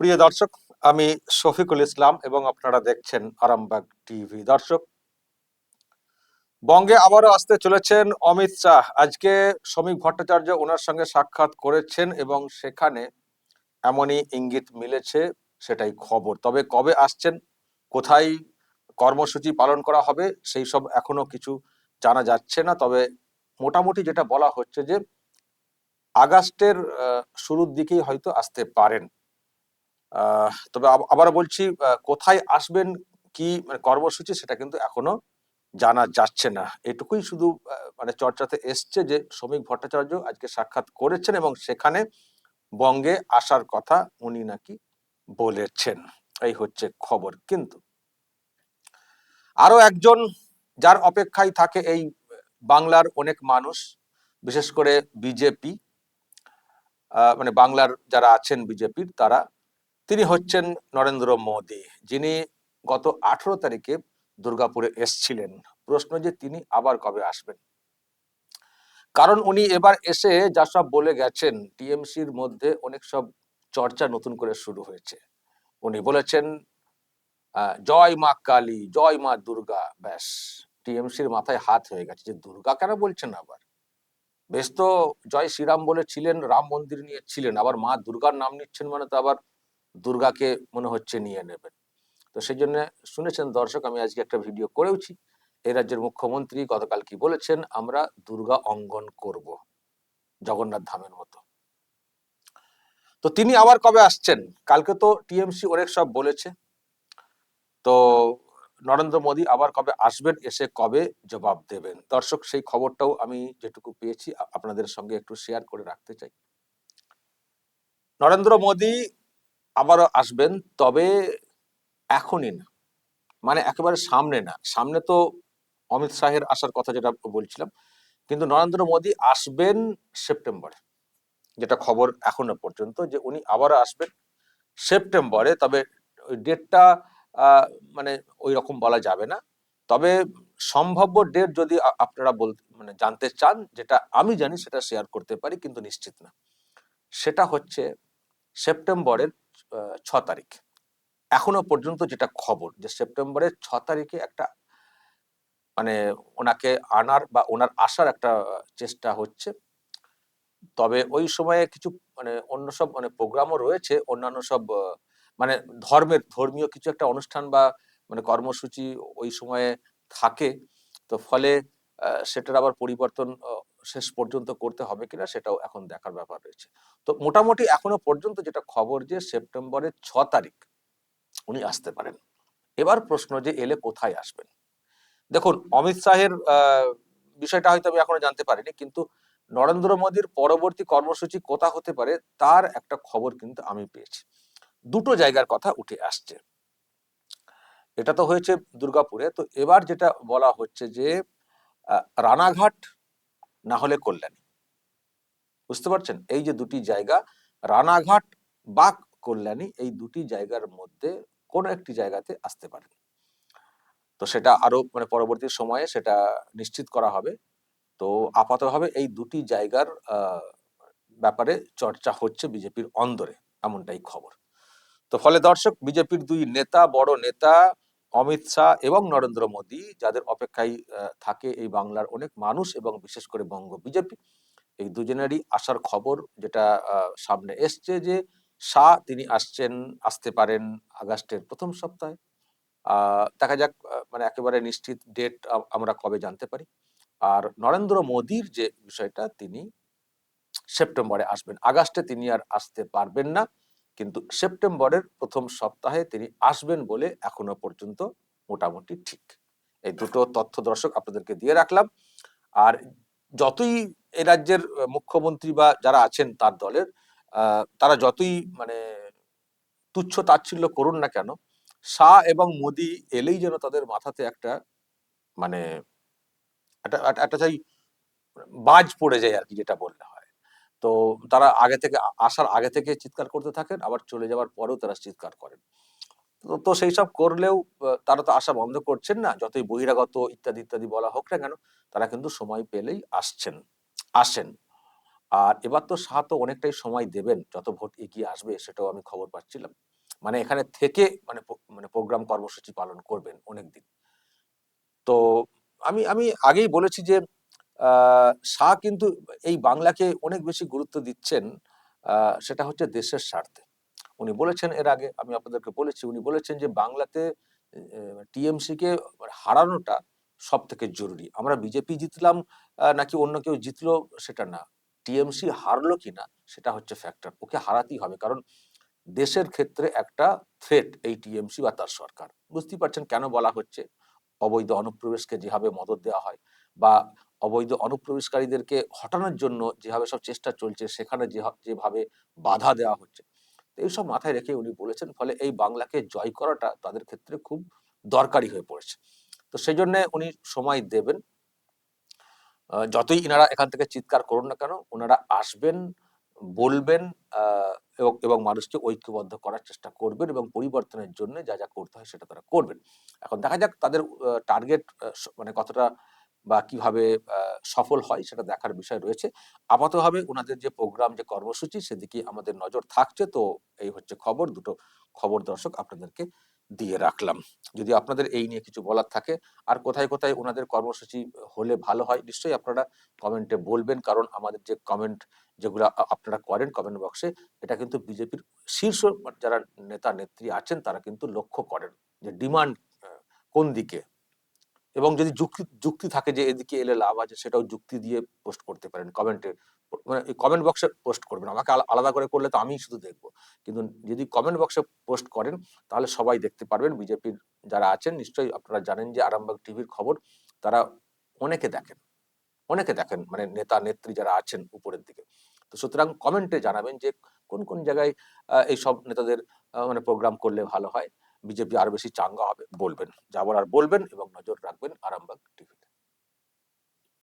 প্রিয় দর্শক, আমি শফিকুল ইসলাম এবং আপনারা দেখছেন আরামবাগ টিভি। দর্শক, বঙ্গে আবারও আসতে চলেছেন অমিত শাহ। আজকে শ্রমিক ভট্টাচার্য ওনার সঙ্গে সাক্ষাৎ করেছেন এবং সেখানে এমনই ইঙ্গিত মিলেছে, সেটাই খবর। তবে কবে আসছেন, কোথায় কর্মসূচি পালন করা হবে, সেই সব এখনও কিছু জানা যাচ্ছে না। তবে মোটামুটি যেটা বলা হচ্ছে যে, আগস্টের শুরুর দিকেই হয়তো আসতে পারেন। তবে আবার বলছি কোথায় আসবেন, কি মানে কর্মসূচি সেটা কিন্তু এখনও জানা যাচ্ছে না। এটুকুই শুধু মানে চর্চাতে এসছে যে শ্রমিক ভট্টাচার্য আজকে সাক্ষাৎ করেছেন এবং সেখানে বঙ্গে আসার কথা উনি নাকি বলেছেন। এই হচ্ছে খবর। কিন্তু আরও একজন যার অপেক্ষায় থাকে এই বাংলার অনেক মানুষ, বিশেষ করে বিজেপি মানে বাংলার যারা আছেন বিজেপির, তারা তিনি হচ্ছেন নরেন্দ্র মোদী, যিনি গত আঠেরো তারিখে দুর্গাপুরে এসছিলেন। প্রশ্ন যে তিনি আবার কবে আসবেন? কারণ উনি এবার এসে যা সব বলে গেছেন, টিএমসির মধ্যে অনেক সব চর্চা নতুন করে শুরু হয়েছে। উনি বলেছেন জয় মা কালী, জয় মা দুর্গা। ব্যাস, টিএমসির মাথায় হাত হয়ে গেছে যে দুর্গা কেন বলছেন আবার? বেশ তো জয় শ্রীরাম বলে ছিলেন রাম মন্দির নিয়ে ছিলেন, আবার মা দুর্গার নাম নিচ্ছেন মানে তো আবার দুর্গাকে মনে হচ্ছে নিয়ে নেবেন। তো সেই জন্য শুনেছেন দর্শক, আমি আজকে একটা ভিডিও করেওছি। এই রাজ্যের মুখ্যমন্ত্রী গতকাল কি বলেছেন? আমরা দুর্গা অঙ্গন করব জগন্নাথ ধামের মতো। তো তিনি আবার কবে আসছেন? কালকে তো টিএমসি অনেক সব বলেছে। তো নরেন্দ্র মোদী আবার কবে আসবেন? এসে কবে জবাব দেবেন? দর্শক, সেই খবরটাও আমি যেটুকু পেয়েছি আপনাদের সঙ্গে একটু শেয়ার করে রাখতে চাই। নরেন্দ্র মোদী আবারও আসবেন, তবে এখনই না। মানে একেবারে সামনে না। সামনে তো অমিত শাহের আসার কথা যেটা বলছিলাম, কিন্তু নরেন্দ্র মোদী আসবেন সেপ্টেম্বরে। যেটা খবর এখনও পর্যন্ত যে উনি আবারও আসবেন সেপ্টেম্বরে, তবে ওই ডেটটা মানে ওই রকম বলা যাবে না। তবে সম্ভাব্য ডেট যদি আপনারা বল মানে জানতে চান, যেটা আমি জানি সেটা শেয়ার করতে পারি, কিন্তু নিশ্চিত না। সেটা হচ্ছে সেপ্টেম্বরের ছ তারিখ। এখনও পর্যন্ত যেটা খবর যে সেপ্টেম্বরের ছ তারিখে একটা মানে ওনাকে আনার বা ওনার আসার একটা চেষ্টা হচ্ছে। তবে ওই সময়ে কিছু মানে অন্য সব মানে প্রোগ্রামও রয়েছে, অন্যান্য সব মানে ধর্মের, ধর্মীয় কিছু একটা অনুষ্ঠান বা মানে কর্মসূচি ওই সময়ে থাকে। তো ফলে সেটার আবার পরিবর্তন শেষ পর্যন্ত করতে হবে কিনা সেটাও এখন দেখার ব্যাপার রয়েছে। তো মোটামুটি এখনও পর্যন্ত যেটা খবর যে সেপ্টেম্বরের ছ তারিখ উনি আসতে পারেন। এবার প্রশ্ন যে এলে কোথায় আসবেন? দেখুন, অমিত শাহের বিষয়টা হয়তো আমি এখনও জানতে পারিনি, কিন্তু নরেন্দ্র মোদীর পরবর্তী কর্মসূচি কোথা হতে পারে তার একটা খবর কিন্তু আমি পেয়েছি। দুটো জায়গার কথা উঠে আসছে। এটা তো হয়েছে দুর্গাপুরে। তো এবার যেটা বলা হচ্ছে যে রানাঘাট না হলে কল্যাণী। বুঝতে পারছেন? এই যে দুটি জায়গা, রানাঘাট বা কল্যাণী, এই দুটি জায়গার মধ্যে কোনো একটি জায়গাতে আসতে পারেন। তো সেটা আরও মানে পরবর্তী সময়ে সেটা নিশ্চিত করা হবে। তো আপাতভাবে এই দুটি জায়গার ব্যাপারে চর্চা হচ্ছে বিজেপির অন্দরে, এমনটাই খবর। তো ফলে দর্শক, বিজেপির দুই নেতা, বড় নেতা অমিত শাহ এবং নরেন্দ্র মোদী, যাদের অপেক্ষায় থাকে এই বাংলার অনেক মানুষ এবং বিশেষ করে বঙ্গ বিজেপি। এই দুজনেরই আসার খবর যেটা সামনে এসছে যে শাহ তিনি আসছেন, আসতে পারেন আগস্টের প্রথম সপ্তাহে। দেখা যাক মানে একেবারে নিশ্চিত ডেট আমরা কবে জানতে পারি। আর নরেন্দ্র মোদীর যে বিষয়টা, তিনি সেপ্টেম্বরে আসবেন। আগস্টে তিনি আর আসতে পারবেন না। কিন্তু সেপ্টেম্বরের প্রথম সপ্তাহে তিনি আসবেন বলে এখনও পর্যন্ত মোটামুটি ঠিক। এই দুটো তথ্য দর্শক আপনাদেরকে দিয়ে রাখলাম। আর যতই এ রাজ্যের মুখ্যমন্ত্রী বা যারা আছেন তার দলের তারা যতই মানে তুচ্ছ তাচ্ছিল্য করুন না কেন, শাহ এবং মোদি এলেই যেন তাদের মাথাতে একটা মানে একটা, একটা- চাই বাজ পড়ে যায় আর কি যেটা বললে হয়। তো তারা আগে থেকে আসার আগে থেকে চিৎকার করতে থাকেন, আবার চলে যাওয়ার পরেও তারা চিৎকার করেন। তো সেই সব করলেও তারা তো আসা বন্ধ করছেন না, যতই বহিরাগত ইত্যাদি ইত্যাদি বলা হোক না কেন, তারা কিন্তু সময় পেলেই আসছেন, আসেন। আর এবার তো শাহ তো অনেকটাই সময় দেবেন, যত ভোট এগিয়ে আসবে সেটাও আমি খবর পাচ্ছিলাম। মানে এখানে থেকে মানে মানে প্রোগ্রাম কর্মসূচি পালন করবেন অনেকদিন। তো আমি আমি আগেই বলেছি যে শাহ কিন্তু এই বাংলাকে অনেক বেশি গুরুত্ব দিচ্ছেন সেটা হচ্ছে দেশের স্বার্থে। উনি বলেছেন এর আগে, আমি আপনাদেরকে বলেছি, উনি বলেছেন যে বাংলাতে টিএমসি কে হারানোটা সব থেকে জরুরি। আমরা বিজেপি জিতলাম নাকি অন্য কেউ জিতলো সেটা না। টিএমসি হারলো কিনা সেটা হচ্ছে ফ্যাক্টর ওকে হারাতেই হবে, কারণ দেশের ক্ষেত্রে একটা থ্রেট এই টিএমসি বা তার সরকার। বুঝতেই পারছেন কেন বলা হচ্ছে? অবৈধ অনুপ্রবেশকে যেভাবে মদত দেওয়া হয়, বা অবৈধ অনুপ্রবেশকারীদেরকে হটানোর জন্য যেভাবে সব চেষ্টা চলছে, সেখানে যেভাবে বাধা দেওয়া হচ্ছে। তো এইসব মাথায় রেখে উনি বলেছেন, ফলে এই বাংলাকে জয় করাটা তাদের ক্ষেত্রে খুব দরকারি হয়ে পড়েছে। তো সেই জন্য উনি সময় দেবেন। যতই ইনারা এখান থেকে চিৎকার করুন না কেন ওনারা আসবেন, বলবেন এবং এবং মানুষকে ঐক্যবদ্ধ করার চেষ্টা করবেন এবং পরিবর্তনের জন্য যা যা করতে হয় সেটা তারা করবেন। এখন দেখা যাক তাদের টার্গেট মানে কতটা বা কীভাবে সফল হয় সেটা দেখার বিষয় রয়েছে। আপাতভাবে ওনাদের যে প্রোগ্রাম, যে কর্মসূচি সেদিকে আমাদের নজর থাকছে। তো এই হচ্ছে খবর। দুটো খবর দর্শক আপনাদেরকে দিয়ে রাখলাম। যদি আপনাদের এই নিয়ে কিছু বলার থাকে, আর কোথায় কোথায় ওনাদের কর্মসূচি হলে ভালো হয়, নিশ্চয়ই আপনারা কমেন্টে বলবেন। কারণ আমাদের যে কমেন্ট যেগুলো আপনারা করেন কমেন্ট বক্সে, এটা কিন্তু বিজেপির শীর্ষ যারা নেতা, নেত্রী আছেন, তারা কিন্তু লক্ষ্য করেন যে ডিমান্ড কোন দিকে এবং যদি যুক্তি যুক্তি থাকে যে এদিকে এলে লাভ আছে, সেটাও যুক্তি দিয়ে পোস্ট করতে পারেন কমেন্টে মানে কমেন্ট বক্সে পোস্ট করবেন। আমাকে আলাদা করে করলে তো আমি শুধু দেখব। কিন্তু যদি কমেন্ট বক্সে পোস্ট করেন, তাহলে সবাই দেখতে পারবেন। বিজেপির যারা আছেন, নিশ্চয়ই আপনারা জানেন যে আরামবাগ টিভির খবর, তারা অনেকে দেখেন। অনেকে দেখেন মানে নেতা, নেত্রী যারা আছেন উপরের দিকে। তো সুতরাং কমেন্টে জানাবেন যে কোন কোন জায়গায় এই সব নেতাদের মানে প্রোগ্রাম করলে ভালো হয়। বিজেপি আর বেশি চাঙ্গা হবে বলবেন। যাবার আর বলবেন এবং নজর রাখবেন আরামবাগ টিভি।